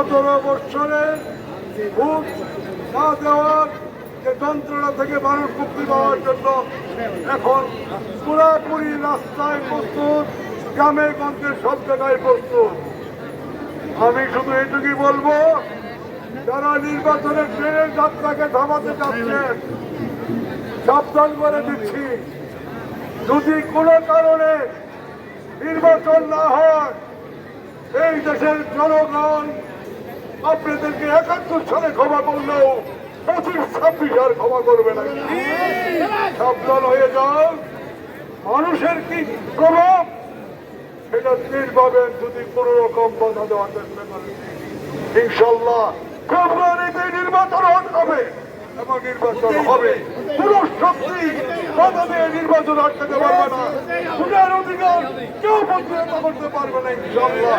সতেরো বৎসরের ভোট না দেওয়ার যে যন্ত্রণা থেকে মানুষ মুক্তি পাওয়ার জন্য এখন পুরাপুরি রাস্তায় প্রস্তুত, গ্রামে গঞ্জে সব জায়গায় প্রস্তুত। আমি শুধু এইটুকুই বলব, যারা নির্বাচনের ট্রেনের যাত্রাকে থামাতে চাচ্ছেন, সাবধান করে দিচ্ছি। যদি কোনো কারণে নির্বাচন না হয়, এই দেশের জনগণ আপনাদেরকে একাত্তর সালে ক্ষমা করলেও পঁচিশ, ছাব্বিশ আর ক্ষমা করবে না। সাবধান হয়ে যাও মানুষের কি প্রভাব? সেটা পাবেন যদি কোনো রকম বাধা দেওয়ার চেষ্টা করেন ইনশাল্লাহ ফেব্রুয়ারিতে নির্বাচন হবে। নির্বাচন হবে। পুরো শক্তি নির্বাচন আটকাতে পারবে না। কেউ করতে পারবে না ইনশাল্লাহ